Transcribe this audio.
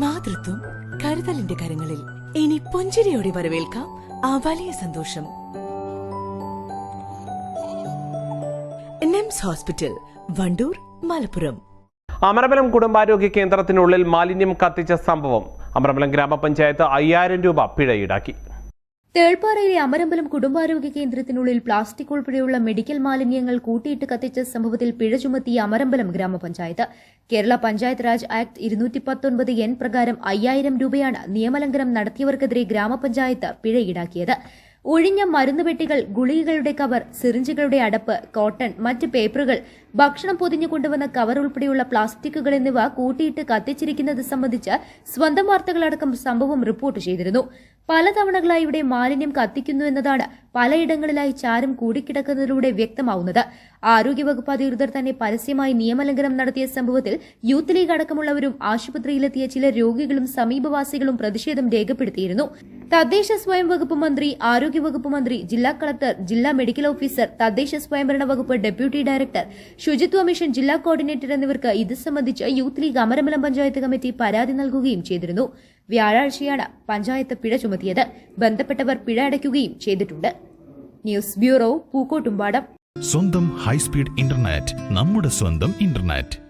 മാതൃത്വം കരുതലിന്റെ കരങ്ങളിൽ. ഇനി പുഞ്ചിരിയോടെ വരവേൽക്കാം ആ വലിയ സന്തോഷം. NIMS hospital Wandoor Malappuram. Amarambalam കുടുംബാരോഗ്യ കേന്ദ്രത്തിനുള്ളിൽ മാലിന്യം കത്തിച്ച സംഭവം അമരബലം ഗ്രാമപഞ്ചായത്ത് അയ്യായിരം രൂപ പിഴ ഈടാക്കി. തേൾപ്പാറയിലെ അമരമ്പലം കുടുംബാരോഗ്യ കേന്ദ്രത്തിനുള്ളിൽ പ്ലാസ്റ്റിക് ഉൾപ്പെടെയുള്ള മെഡിക്കൽ മാലിന്യങ്ങൾ കൂട്ടിയിട്ട് കത്തിച്ച സംഭവത്തിൽ പിഴ ചുമത്തിയ അമരമ്പലം ഗ്രാമപഞ്ചായത്ത്. കേരള പഞ്ചായത്ത് രാജ് ആക്ട് ഇരുന്നൂറ്റി പത്തൊൻപത് എൻ പ്രകാരം അയ്യായിരം രൂപയാണ് നിയമലംഘനം നടത്തിയവർക്കെതിരെ ഗ്രാമപഞ്ചായത്ത് പിഴ ഈടാക്കിയത്. ഒഴിഞ്ഞ മരുന്നുപെട്ടികൾ ഗുളികകളുടെ കവർ സിറിഞ്ചുകളുടെ അടപ്പ് കോട്ടൺ മറ്റ് പേപ്പറുകൾ ഭക്ഷണം പൊതിഞ്ഞു കൊണ്ടുവന്ന കവർ ഉൾപ്പെടെയുള്ള പ്ലാസ്റ്റിക്കുകൾ എന്നിവ കൂട്ടിയിട്ട് കത്തിച്ചിരിക്കുന്നത് സംബന്ധിച്ച് സ്വന്തം വാർത്തകളടക്കം സംഭവം റിപ്പോർട്ട് ചെയ്തിരുന്നു. പലതവണകളായി ഇവിടെ മാലിന്യം കത്തിക്കുന്നു എന്നതാണ് പലയിടങ്ങളിലായി ചാരം കൂടിക്കിടക്കുന്നതിലൂടെ വ്യക്തമാവുന്നത്. ആരോഗ്യവകുപ്പ് അധികൃതർ തന്നെ പരസ്യമായി നിയമലംഘനം നടത്തിയ സംഭവത്തിൽ യൂത്ത് ലീഗ് അടക്കമുള്ളവരും ആശുപത്രിയിലെത്തിയ ചില രോഗികളും സമീപവാസികളും പ്രതിഷേധം രേഖപ്പെടുത്തിയിരുന്നു. തദ്ദേശ സ്വയം വകുപ്പ് മന്ത്രി ആരോഗ്യവകുപ്പ് മന്ത്രി ജില്ലാ കളക്ടർ ജില്ലാ മെഡിക്കൽ ഓഫീസർ തദ്ദേശ സ്വയംഭരണ വകുപ്പ് ഡെപ്യൂട്ടി ഡയറക്ടർ ശുചിത്വ മിഷൻ ജില്ലാ കോർഡിനേറ്റർ എന്നിവർക്ക് ഇത് സംബന്ധിച്ച് youth league Amarambalam panchayat committee പരാതി നൽകുകയും ചെയ്തിരുന്നു. വ്യാഴാഴ്ചയാണ് പഞ്ചായത്ത് പിഴ ചുമത്തിയത്. ബന്ധപ്പെട്ടവർ പിഴ അടയ്ക്കുകയും ചെയ്തിട്ടുണ്ട്. News bureau Pookkottumpadam. സ്വന്തം ഹൈസ്പീഡ് ഇന്റർനെറ്റ് നമ്മുടെ സ്വന്തം ഇന്റർനെറ്റ്.